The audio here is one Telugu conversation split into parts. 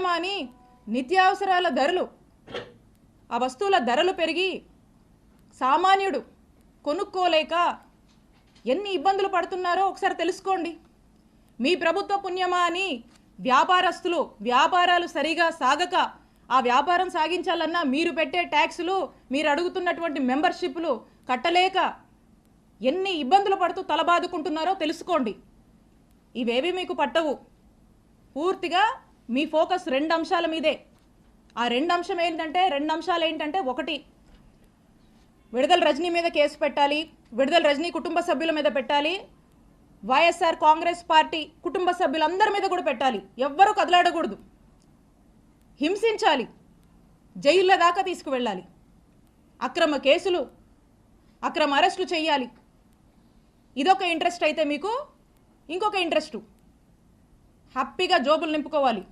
పుణ్యమా అని నిత్యావసరాల ధరలు. ఆ వస్తువుల ధరలు పెరిగి సామాన్యుడు కొనుక్కోలేక ఎన్ని ఇబ్బందులు పడుతున్నారో ఒకసారి తెలుసుకోండి. మీ ప్రభుత్వ పుణ్యమా అని వ్యాపారస్తులు వ్యాపారాలు సరిగా సాగక ఆ వ్యాపారం సాగించాలన్నా మీరు పెట్టే ట్యాక్సులు మీరు అడుగుతున్నటువంటి మెంబర్షిప్లు కట్టలేక ఎన్ని ఇబ్బందులు పడుతూ తలబాదుకుంటున్నారో తెలుసుకోండి. ఇవేవి మీకు పట్టవు. పూర్తిగా మీ ఫోకస్ రెండు అంశాల మీదే. ఆ రెండు అంశం ఏంటంటే రెండు అంశాలు ఏంటంటే ఒకటి విడుదల రజనీ మీద కేసు పెట్టాలి విడుదల రజనీ కుటుంబ సభ్యుల మీద పెట్టాలి వైఎస్ఆర్ కాంగ్రెస్ పార్టీ కుటుంబ సభ్యులందరి మీద కూడా పెట్టాలి. ఎవ్వరూ కదలాడకూడదు. హింసించాలి. జైళ్ళ దాకా తీసుకువెళ్ళాలి. అక్రమ కేసులు అక్రమ అరెస్టులు చేయాలి ఇదొక ఇంట్రెస్ట్ అయితే మీకు ఇంకొక ఇంట్రెస్టు. హ్యాపీగా జోబులు నింపుకోవాలి.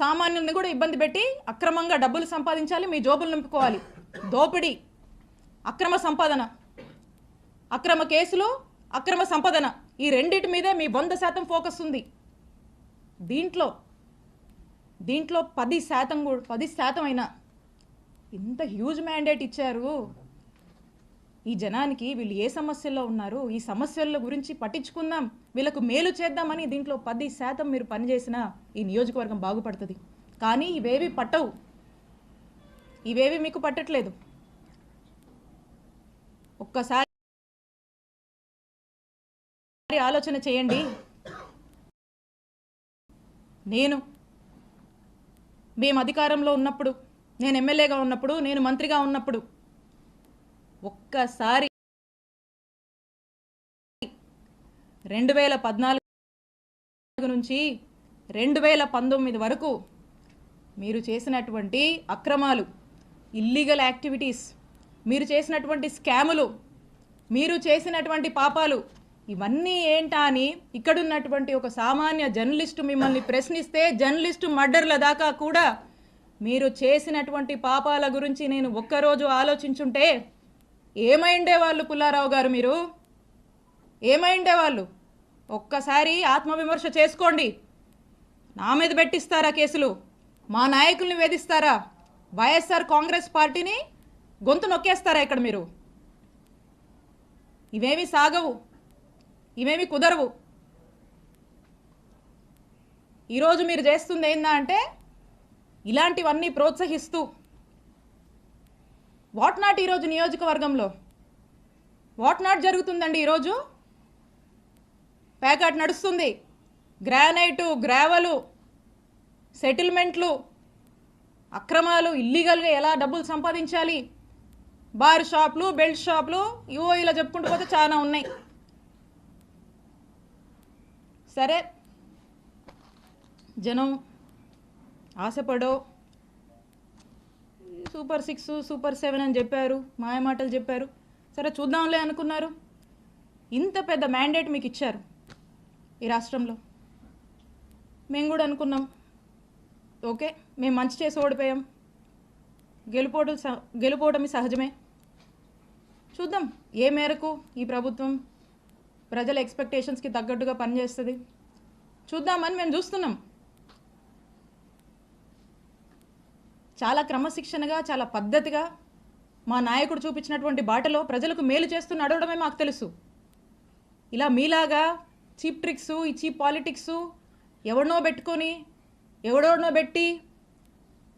సామాన్యుల్ని కూడా ఇబ్బంది పెట్టి అక్రమంగా డబ్బులు సంపాదించాలి మీ జోబులు నింపుకోవాలి. దోపిడీ. అక్రమ సంపాదన. అక్రమ కేసులు అక్రమ సంపాదన. ఈ రెండింటి మీదే మీ వంద శాతం ఫోకస్ ఉంది. దీంట్లో దీంట్లో పది శాతం కూడా పది శాతం అయినా ఇంత హ్యూజ్ మ్యాండేట్ ఇచ్చారు. ఈ జనానికి వీళ్ళు ఏ సమస్యల్లో ఉన్నారు ఈ సమస్యల గురించి పట్టించుకుందాం వీళ్ళకు మేలు చేద్దామని దీంట్లో పది శాతం మీరు పనిచేసినా ఈ నియోజకవర్గం బాగుపడుతుంది. కానీ ఇవేవి పట్టవు. ఇవేవి మీకు పట్టట్లేదు. ఒక్కసారి ఆలోచన చేయండి. నేను మేము అధికారంలో ఉన్నప్పుడు నేను ఎమ్మెల్యేగా ఉన్నప్పుడు నేను మంత్రిగా ఉన్నప్పుడు ఒక్కసారి రెండు వేల పద్నాలుగు నుంచి రెండు వేల పంతొమ్మిది వరకు మీరు చేసినటువంటి అక్రమాలు ఇల్లీగల్ యాక్టివిటీస్ మీరు చేసినటువంటి స్కాములు మీరు చేసినటువంటి పాపాలు ఇవన్నీ ఏంటా అని ఇక్కడున్నటువంటి ఒక సామాన్య జర్నలిస్టు మిమ్మల్ని ప్రశ్నిస్తే జర్నలిస్టు మర్డర్ల దాకా కూడా మీరు చేసినటువంటి పాపాల గురించి నేను ఒక్కరోజు ఆలోచించుంటే ఏమైండే వాళ్ళు పుల్లారావు గారు మీరు? ఏమైండే వాళ్ళు? ఒక్కసారి ఆత్మవిమర్శ చేసుకోండి. నా మీద పెట్టిస్తారా కేసులు? మా నాయకుల్ని వేధిస్తారా? వైఎస్ఆర్ కాంగ్రెస్ పార్టీని గొంతు నొక్కేస్తారా ఇక్కడ మీరు? ఇవేమి సాగవు. ఇవేమి కుదరవు. ఈరోజు మీరు చేస్తుంది ఏందా అంటే ఇలాంటివన్నీ ప్రోత్సహిస్తూ వాట్ నాట్ ఈరోజు నియోజకవర్గంలో? వాట్ నాట్ జరుగుతుందండి ఈరోజు? ప్యాకెట్ నడుస్తుంది. గ్రానైటు గ్రావలు సెటిల్మెంట్లు అక్రమాలు ఇల్లీగల్గా ఎలా డబ్బులు సంపాదించాలి? బార్ షాపులు బెల్ట్ షాపులు ఇవో ఇలా చెప్పుకుంటూ పోతే చాలా ఉన్నాయి. సరే. జనం ఆశపడో సూపర్ సిక్స్ సూపర్ సెవెన్ అని చెప్పారు మాయమాటలు చెప్పారు. సరే చూద్దాంలే అనుకున్నారు. ఇంత పెద్ద మ్యాండేట్ మీకు ఇచ్చారు ఈ రాష్ట్రంలో. మేము కూడా అనుకున్నాం. ఓకే మేము మంచి చేసి ఓడిపోయాం. గెలుపోవడం సహ గెలుపోవడమే సహజమే. చూద్దాం ఏ మేరకు ఈ ప్రభుత్వం ప్రజల ఎక్స్పెక్టేషన్స్కి తగ్గట్టుగా పనిచేస్తుంది. చూద్దామని మేము చూస్తున్నాం. చాలా క్రమశిక్షణగా చాలా పద్ధతిగా మా నాయకుడు చూపించినటువంటి బాటలో ప్రజలకు మేలు చేస్తూ నడవడమే మాకు తెలుసు. ఇలా మీలాగా చీప్ ట్రిక్స్ ఈ చీప్ పాలిటిక్స్ ఎవడనో పెట్టుకొని ఎవడోనో పెట్టి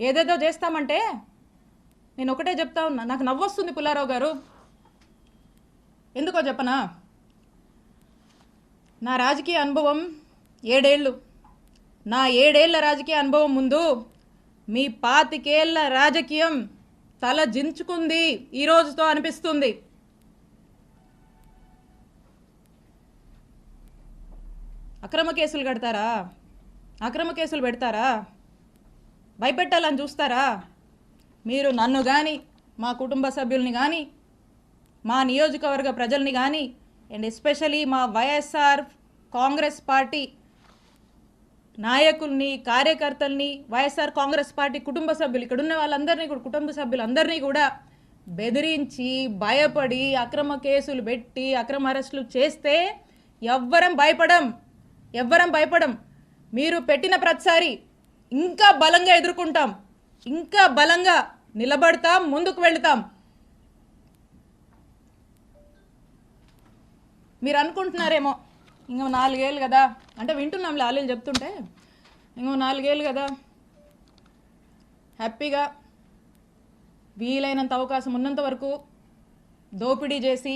ఏదేదో చేస్తామంటే నేను ఒకటే చెప్తా ఉన్నా. నాకు నవ్వొస్తుంది పుల్లారావు గారు. ఎందుకో చెప్పనా? నా రాజకీయ అనుభవం ఏడేళ్ళు. నా ఏడేళ్ళ రాజకీయ అనుభవం ముందు మీ పాతికేళ్ళ రాజకీయం తల జించుకుంది ఈ రోజుతో అనిపిస్తుంది. అక్రమ కేసులు కడతారా? అక్రమ కేసులు పెడతారా? భయపెట్టాలని చూస్తారా? మీరు నన్ను కానీ మా కుటుంబ సభ్యుల్ని కానీ మా నియోజకవర్గ ప్రజల్ని కానీ అండ్ ఎస్పెషలీ మా వైఎస్ఆర్ కాంగ్రెస్ పార్టీ నాయకుల్ని కార్యకర్తల్ని వైఎస్ఆర్ కాంగ్రెస్ పార్టీ కుటుంబ సభ్యులు ఇక్కడ ఉన్న వాళ్ళందరినీ కూడా కుటుంబ సభ్యులందరినీ కూడా బెదిరించి భయపడి అక్రమ కేసులు పెట్టి అక్రమ అరెస్టులు చేస్తే ఎవ్వరం భయపడం ఎవ్వరం భయపడం. మీరు పెట్టిన ప్రతిసారి ఇంకా బలంగా ఎదుర్కొంటాం ఇంకా బలంగా నిలబడతాం ముందుకు వెళతాం. మీరు అనుకుంటున్నారేమో ఇంకో నాలుగేళ్ళు కదా. అంటే వింటున్నాం లాలీలు చెప్తుంటే. ఇంకో నాలుగేళ్ళు కదా. హ్యాపీగా వీలైనంత అవకాశం ఉన్నంత వరకు దోపిడీ చేసి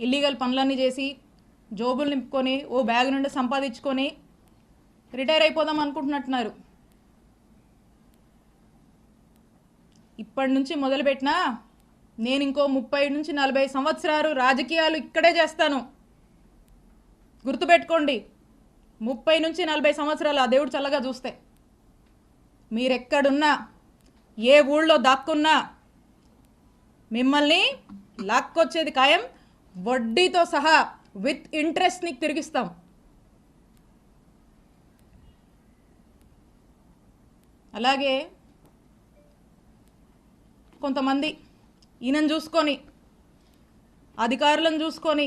ఇల్లీగల్ పనులన్నీ చేసి జోబులు నింపుకొని ఓ బ్యాగ్ నుండి సంపాదించుకొని రిటైర్ అయిపోదాం అనుకుంటున్నట్టున్నారు. ఇప్పటి నుంచి మొదలుపెట్టినా నేను ఇంకో ముప్పై నుంచి నలభై సంవత్సరాలు రాజకీయాలు ఇక్కడే చేస్తాను. గుర్తుపెట్టుకోండి. ముప్పై నుంచి నలభై సంవత్సరాలు ఆ దేవుడు చల్లగా చూస్తే. మీరెక్కడున్నా ఏ ఊళ్ళో దాక్కున్నా మిమ్మల్ని లాక్కొచ్చేది ఖాయం వడ్డీతో సహా విత్ ఇంట్రెస్ట్ నీకు తిరిగిస్తాం. అలాగే కొంతమంది ఈయనను చూసుకొని అధికారులను చూసుకొని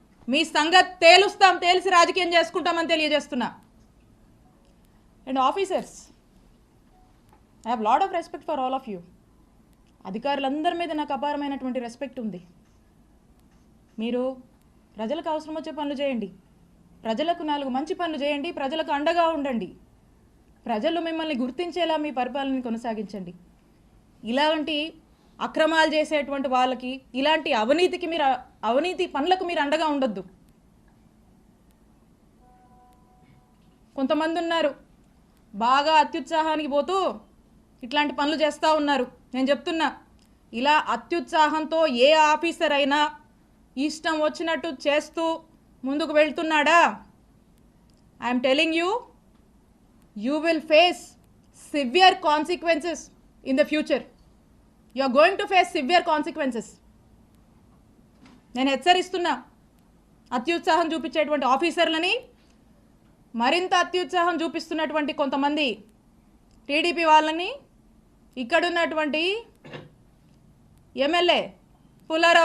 మీ సంగతి తేలుస్తాం తేల్చి రాజకీయం చేసుకుంటామని తెలియజేస్తున్నా. And officers I have lot of respect for all of you అధికారులందరి మీద నాకు అపారమైనటువంటి రెస్పెక్ట్ ఉంది. మీరు ప్రజలకు అవసరం వచ్చే పనులు చేయండి. ప్రజలకు నాలుగు మంచి పనులు చేయండి ప్రజలకు అండగా ఉండండి. ప్రజలు మిమ్మల్ని గుర్తించేలా మీ పరిపాలనని కొనసాగించండి. ఇలాంటి అక్రమాలు చేసేటువంటి వాళ్ళకి ఇలాంటి అవినీతికి మీరు అవినీతి పనులకు మీరు అండగా ఉండొద్దు. కొంతమంది ఉన్నారు బాగా అత్యుత్సాహానికి పోతూ ఇట్లాంటి పనులు చేస్తూ ఉన్నారు. నేను చెప్తున్నా ఇలా అత్యుత్సాహంతో ఏ ఆఫీసర్ అయినా ఇష్టం వచ్చినట్టు చేస్తూ ముందుకు వెళ్తున్నాడా? I'm telling you you will face severe consequences in the future you are going to face severe consequences నేను హెచ్చరిస్తున్నా అత్యుత్సాహం చూపించేటువంటి ఆఫీసర్లని మరింత అత్యుత్సాహం చూపిస్తున్నటువంటి కొంతమంది టీడీపీ వాళ్ళని ఇక్కడున్నటువంటి ఎమ్మెల్యే పుల్లారావు